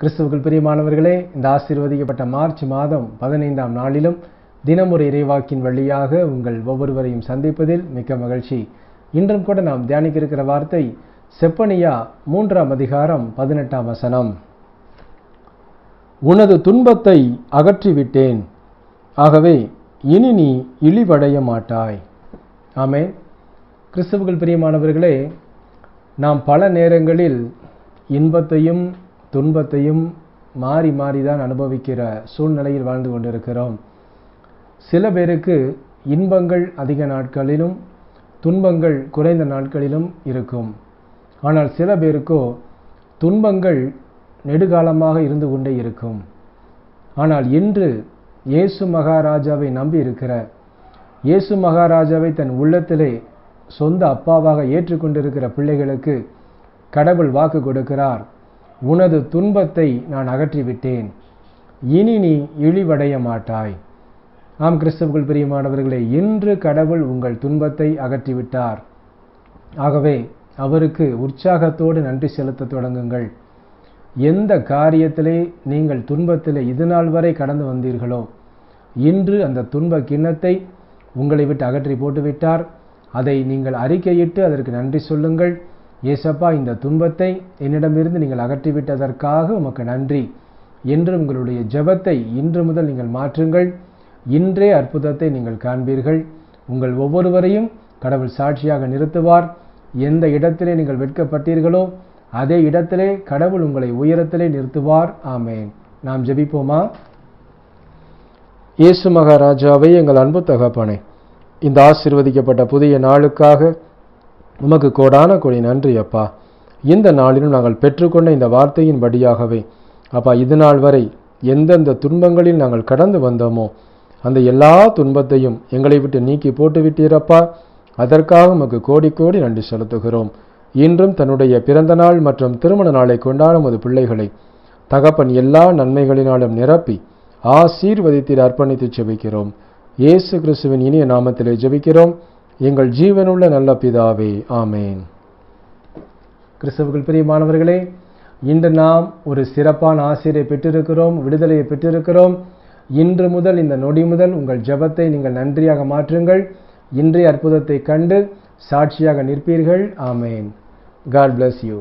கிறிஸ்துவுக்குள் பிரியமானவர்களே இந்த ஆசீர்வதிக்கப்பட்ட மார்ச் மாதம் பதினைந்தாம் நாளிலும் தினமுறை இறைவாக்கின் வழியாக உங்கள் ஒவ்வொருவரையும் சந்திப்பதில் மிக்க மகிழ்ச்சி. இன்றும் கூட நாம் தியானிக்க இருக்கிற வார்த்தை செப்பனியா மூன்றாம் அதிகாரம் பதினெட்டாம் வசனம். உனது துன்பத்தை அகற்றிவிட்டேன். ஆகவே இனி நீ இழிவடைய மாட்டாய். ஆமே கிறிஸ்துவுக்குள் பிரியமானவர்களே நாம் பல நேரங்களில் இன்பத்தையும் துன்பத்தையும் மாறி மாறி தான் அனுபவிக்கிற சூழ்நிலையில் வாழ்ந்து கொண்டிருக்கிறோம். சில பேருக்கு இன்பங்கள் அதிக நாட்களிலும் துன்பங்கள் குறைந்த நாட்களிலும் இருக்கும். ஆனால் சில பேருக்கோ துன்பங்கள் நெடுகாலமாக இருந்து கொண்டே இருக்கும். ஆனால் இன்று இயேசு மகாராஜாவை நம்பி இருக்கிற இயேசு மகாராஜாவை தன் உள்ளத்திலே சொந்த அப்பாவாக ஏற்றுக்கொண்டிருக்கிற பிள்ளைகளுக்கு கடவுள் வாக்கு கொடுக்கிறார். உனது துன்பத்தை நான் அகற்றிவிட்டேன். இனி நீ இழிவடைய மாட்டாய். ஆம் கிறிஸ்தவர்கள் பிரியமானவர்களே இன்று கடவுள் உங்கள் துன்பத்தை அகற்றிவிட்டார். ஆகவே அவருக்கு உற்சாகத்தோடு நன்றி செலுத்த தொடங்குங்கள். எந்த காரியத்திலே நீங்கள் துன்பத்திலே இது நாள் வரை கடந்து வந்தீர்களோ இன்று அந்த துன்ப கிண்ணத்தை உங்களை விட்டு அகற்றி போட்டுவிட்டார். அதை நீங்கள் அறிக்கையிட்டு அதற்கு நன்றி சொல்லுங்கள். ஏசப்பா இந்த துன்பத்தை என்னிடமிருந்து நீங்கள் அகற்றிவிட்டதற்காக உமக்கு நன்றி. என்று உங்களுடைய ஜெபத்தை இன்று முதல் நீங்கள் மாற்றுங்கள். இன்றே அற்புதத்தை நீங்கள் காண்பீர்கள். உங்கள் ஒவ்வொருவரையும் கடவுள் சாட்சியாக நிறுத்துவார். எந்த இடத்திலே நீங்கள் வெட்கப்பட்டீர்களோ அதே இடத்திலே கடவுள் உங்களை உயரத்திலே நிறுத்துவார். ஆமேன். நாம் ஜெபிப்போமா? இயேசு மகாராஜாவை எங்கள் அன்பு தகப்பனே இந்த ஆசிர்வதிக்கப்பட்ட புதிய நாளுக்காக உமக்கு கோடான கோடி நன்றி அப்பா. இந்த நாளிலும் நாங்கள் பெற்றுக்கொண்ட இந்த வார்த்தையின் படியாகவே அப்பா இது நாள் வரை எந்தெந்த துன்பங்களில் நாங்கள் கடந்து வந்தோமோ அந்த எல்லா துன்பத்தையும் எங்களை விட்டு நீக்கி போட்டு விட்டீரப்பா அதற்காக உமக்கு கோடி கோடி நன்றி செலுத்துகிறோம். இன்றும் தன்னுடைய பிறந்த நாள் மற்றும் திருமண நாளை கொண்டாடும் ஒரு பிள்ளைகளை தகப்பன் எல்லா நன்மைகளினாலும் நிரப்பி ஆசீர்வதித்தில் அர்ப்பணித்து ஜெபிக்கிறோம் இயேசு கிறிஸ்துவின் இனிய நாமத்திலே ஜெபிக்கிறோம். எங்கள் ஜீவனுள்ள நல்ல பிதாவே ஆமேன். கிறிஸ்தவர்கள் பிரியமானவர்களே இன்று நாம் ஒரு சிறப்பான ஆசிரியை பெற்றிருக்கிறோம் விடுதலையை பெற்றிருக்கிறோம். இன்று முதல் இந்த நொடி முதல் உங்கள் ஜபத்தை நீங்கள் நன்றியாக மாற்றுங்கள். இன்றைய அற்புதத்தை கண்டு சாட்சியாக நிற்பீர்கள் ஆமேன். God bless you